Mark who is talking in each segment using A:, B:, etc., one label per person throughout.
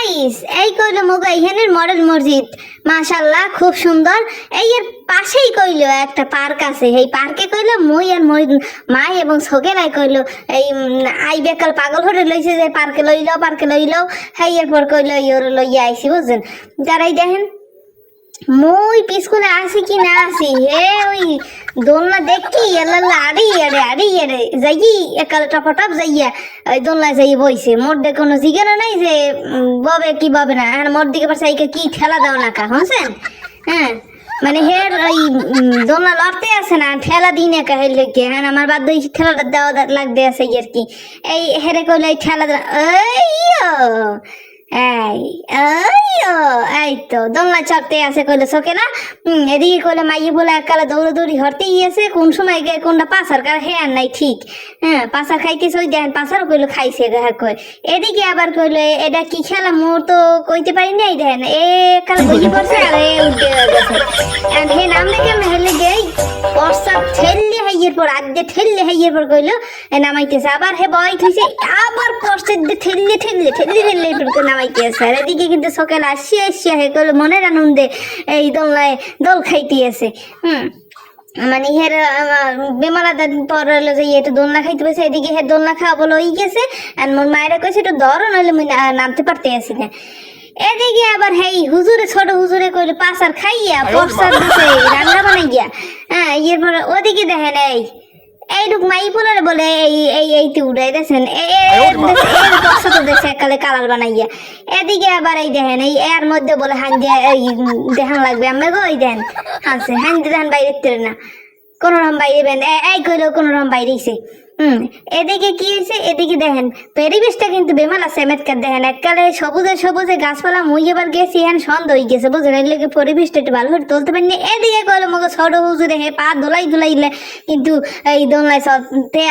A: Guys এই কইল মোগা এখানের মডেল মসজিদ। মাশাল্লাহ খুব সুন্দর। এই এর পাশেই কইলো একটা পার্ক আছে। এই পার্কে কইলো মই আর মই মাই এবং সগেলাই কইলো, এই আই বেকাল পাগল হরে লইছে যে পার্কে লইলো পার্কে লইলো। হেই, এরপর কইলো ইয়োর লইয়া আইছি, বুঝছেন? যারাই দেখেন মই পিছকুনে আসি কি না আসি হে ওই দোলনা দেখি এলাল্লা আড়ি, আড়ে আড়ি, আড়ে। যাই একালে টপটপ যাইয়া ওই দোলনায় যাই বইছে, মোর দেখে কোনো জিজ্ঞাসা নাই যে ববে কি ববে না। হ্যাঁ মোর দিকে পাশে এইকে কি ঠেলা দাও না কা হ্যাঁ হ্যাঁ মানে হের ওই দোলনা লড়তে আছে না, ঠেলা দিই না কা হের লেগে হ্যাঁ আমার বাদ ওই ঠেলাটা দেওয়া দা- লাগতে আছে আর কি। এই হেরে কইলে, এই ঠেলা দেওয়া এই ও, এই তো দোলনা চড়তে আছে কইলে চোখে না? এদিকে কইলে মাইয়ে বলে এককালে দৌড়ে দৌড়ি হরতেই আছে কোন সময় গে কোনটা পাসার কার হ্যাঁ নাই ঠিক। হ্যাঁ পাসার খাইতেছে ওই দেখেন পাসারও কইলো খাইছে হ্যাঁ কই। এদিকে আবার কইলো এটা কি খেলা? মোর তো কইতে পারি নাই দেখেন এ কাল বই পড়ছে আর এ উঠে গেছে। আর হে নাম দেখে হেলে গেই পর্সা ঠেললে হাইয়ের পর আগে ঠেললে হাইয়ের পর কইলো নামাইতেছে আবার হে বয় থইছে আবার দিয়ে ঠেললে ঠেললে ঠেললে ঠেললে এরপর নামাইতেছে আর এদিকে কিন্তু সকালে আসিয়া আসিয়া হে কইলো মনের আনন্দে এই দোলনায় দোল হুম মানে হের পর হলো যে একটু দোলনা খাইতে পারছে এদিকে হে দোলনা খাওয়া বলে ওই গেছে আর মোর মায়েরা কইছে একটু ধরো নইলে মুই নামতে পারতে আসি না। এদিকে আবার হেই হুজুরে ছোট হুজুরে কইলে পাসার খাইয়া পরসার রান্না বানাই গিয়া হ্যাঁ পরে ওদিকে দেখেন এই এইটুক মাই বলে বলে এই এই এইতে উড়াই দেখছেন তো দেশে একালে কালার বানাইয়া। এদিকে আবার এই দেখেন এই এর মধ্যে বলে হান্দি এই দেখান লাগবে। আমি গো ওই দেন আছে হান দেখান বাইরে না। কোন রকম বাইরে বেন এই কইলো কোন রকম বাইরেছে হুম, এদিকে কি হয়েছে? এদিকে দেখেন, পরিবেশটা কিন্তু বেমাল আছে দেখেন, এককালে সবুজে সবুজে গাছপালা মুই এবার গেছি হ্যাঁ সন্দেহ হয়ে গেছে, বুঝলেন? এর পরিবেশটা একটু ভালো করে তুলতে এদিকে হুজুরে হে পা দোলাই দোলাইলে কিন্তু এই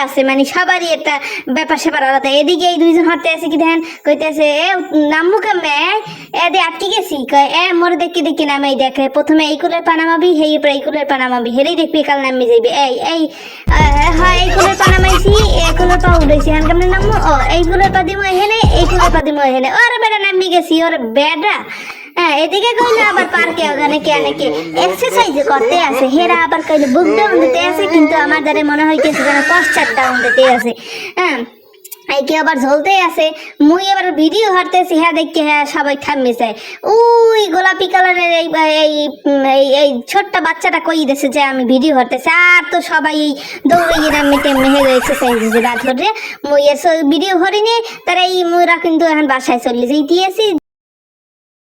A: আছে মানে সবারই একটা ব্যাপার স্যাপার আলাদা। এদিকে এই দুইজন হাঁটতে আছে কি দেখেন? কইতেছে, এ নামু কামে? এদি আটকে গেছি। কয়, এ, মোর দেখি দেখি নামে এই দেখে প্রথমে এই কুলের পানামাবি হেই এই কুলের পানামাবি দেখবি, কাল নামে যাইবে। এই এই হয়, এই কুলের পানামাইছি এই এগুলো পা উড়াইছি হান কেমনে নামু ও, এইগুলো পা দিমু এখানে, এইগুলো পা দিমু এখানে। ওরে বেটা, নামি গেছি, ওরে বেটা। হ্যাঁ এদিকে কইলে আবার পার্কে, ওখানে কে নাকি এক্সারসাইজ করতে আছে, হেরা আবার কইলে, বুক ডাউন দিতে আছে, কিন্তু আমার দ্বারা মনে হইতেছে যেন পশ্চাৎ ডাউন দিতে আছে। হ্যাঁ এই আবার ঝলতে আছে? মুই এবার ভিডিও হারতেছি হ্যাঁ দেখি হ্যাঁ সবাই থামে ওই গোলাপি কালারের এই এই এই ছোট্ট বাচ্চাটা কই দিছে যে আমি ভিডিও হারতেছি? আর তো সবাই এই দৌড়ে আমি তেমনি হয়ে এক্সারসাইজ রাত ধরে মুই এসে ভিডিও হরিনি, তারা এই মুইরা কিন্তু এখন বাসায় চলে যাইতে আছি